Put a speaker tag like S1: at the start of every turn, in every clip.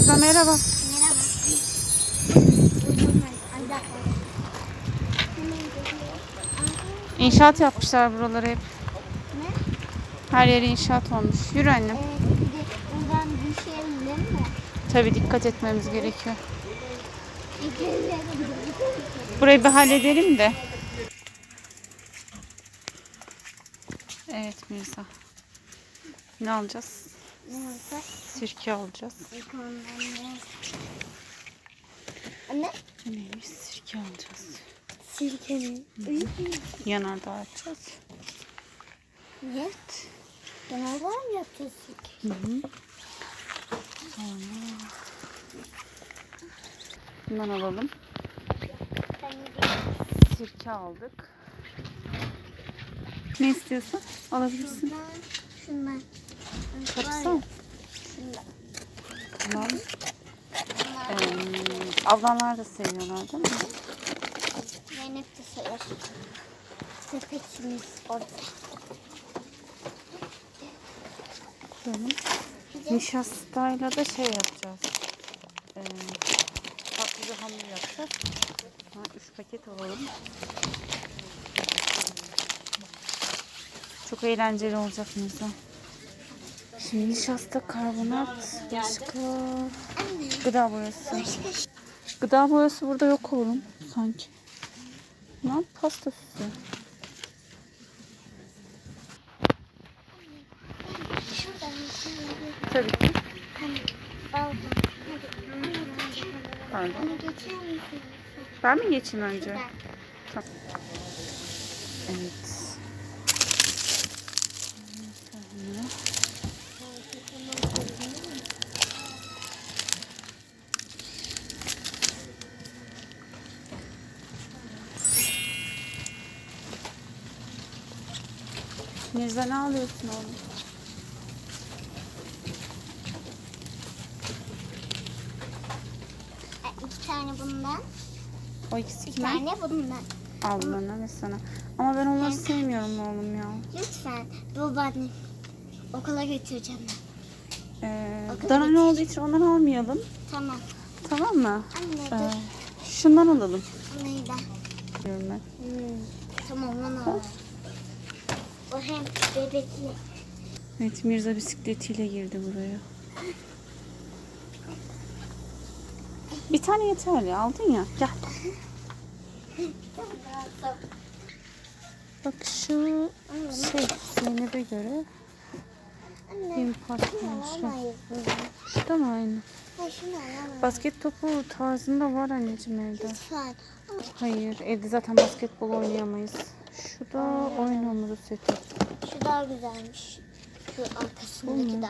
S1: Mirza merhaba.
S2: Merhaba.
S1: İnşaat yapmışlar buraları hep.
S2: Ne?
S1: Her yeri inşaat olmuş. Yürü annem.
S2: De buradan düşelim değil mi?
S1: Tabii dikkat etmemiz gerekiyor. Burayı bir halledelim de. Evet Mirza. Ne alacağız? Sirke alacağız.
S2: Anne?
S1: Neymiş? Sirke alacağız.
S2: Sirkenin.
S1: Yanardağ açacağız.
S2: Evet. Genelde mi yapacağız sirke?
S1: Hı hı. Sonra bundan alalım. Sirke aldık. Ne istiyorsun? Alabilirsin.
S2: şundan, şundan. Şundan.
S1: Tamam. Ee, ablamlar da seviyorlar değil mi?
S2: Zeynep de sever. Sepetimiz orada.
S1: Şöyle. Nişastayla da şey yapacağız. Ee, tatlıcı hamur yapacağız. Ha, üç paket alalım. Çok eğlenceli olacak Mirza. Şimdi nişasta, karbonat, başka gıda boyası. Gıda boyası burada yok oğlum sanki. Yap? Pasta süsü. Tabii ki. Pardon. Ben mi geçeyim önce?
S2: Ben.
S1: Evet. Mirza ne alıyorsun oğlum?
S2: İki tane bundan.
S1: O ikisi
S2: Bir
S1: kime?
S2: tane bundan.
S1: Ablana ve sana. Ama ben onları sevmiyorum oğlum ya.
S2: Lütfen. Babaannem. Okula götüreceğim ben.
S1: Ee, dana ne olduğu için ondan almayalım.
S2: Tamam.
S1: Tamam mı?
S2: Anne
S1: Ee,
S2: dur.
S1: şundan alalım.
S2: Anneyi ben.
S1: Diyorum ben.
S2: Hmm. Tamam onu al. O hem bebekli.
S1: Evet Mirza bisikletiyle girdi buraya. Bir tane yeter ya aldın ya. Gel. Bak şu şey Zeynep'e göre bir parça
S2: Şunu
S1: olmuş.
S2: alamayız bunu.
S1: Şu da mı aynı? Basket topu tarzında var anneciğim evde.
S2: Lütfen.
S1: Hayır evde zaten basketbol oynayamayız. Şu da oyun hamuru seti.
S2: Daha güzelmiş. Şu arkasındaki
S1: Bu mu?
S2: de.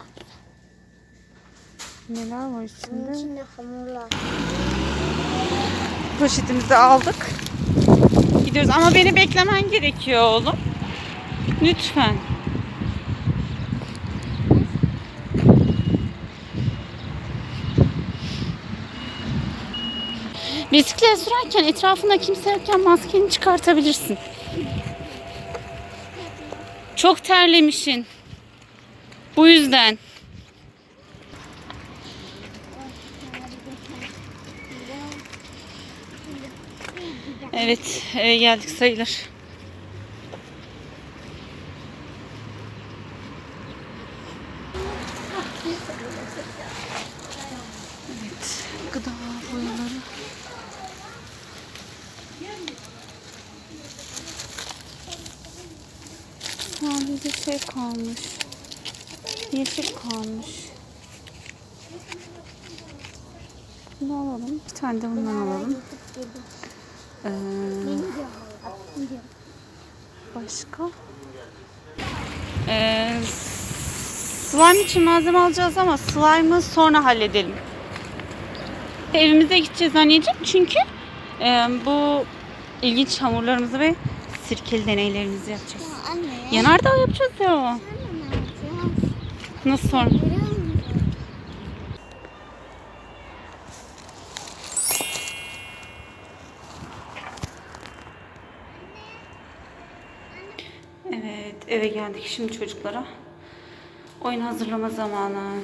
S1: Neler var
S2: Bunun
S1: içinde?
S2: içinde hamurlar.
S1: Poşetimizi aldık. Gidiyoruz ama beni beklemen gerekiyor oğlum. Lütfen. Bisiklet sürerken etrafında kimse yokken maskeni çıkartabilirsin. Çok terlemişsin. Bu yüzden. Evet, eve geldik sayılır. Evet, gıda boyaları. Sadece şey kalmış. Yeşil kalmış. Bunu alalım. Bir tane de bundan alalım. Ee, Başka? Ee, slime için malzeme alacağız ama slime'ı sonra halledelim. Evimize gideceğiz anneciğim çünkü e, bu ilginç hamurlarımızı ve sirkeli deneylerimizi yapacağız. Yanardağ yapacağız ya. Nasıl? Evet eve geldik şimdi çocuklara. Oyun hazırlama zamanı.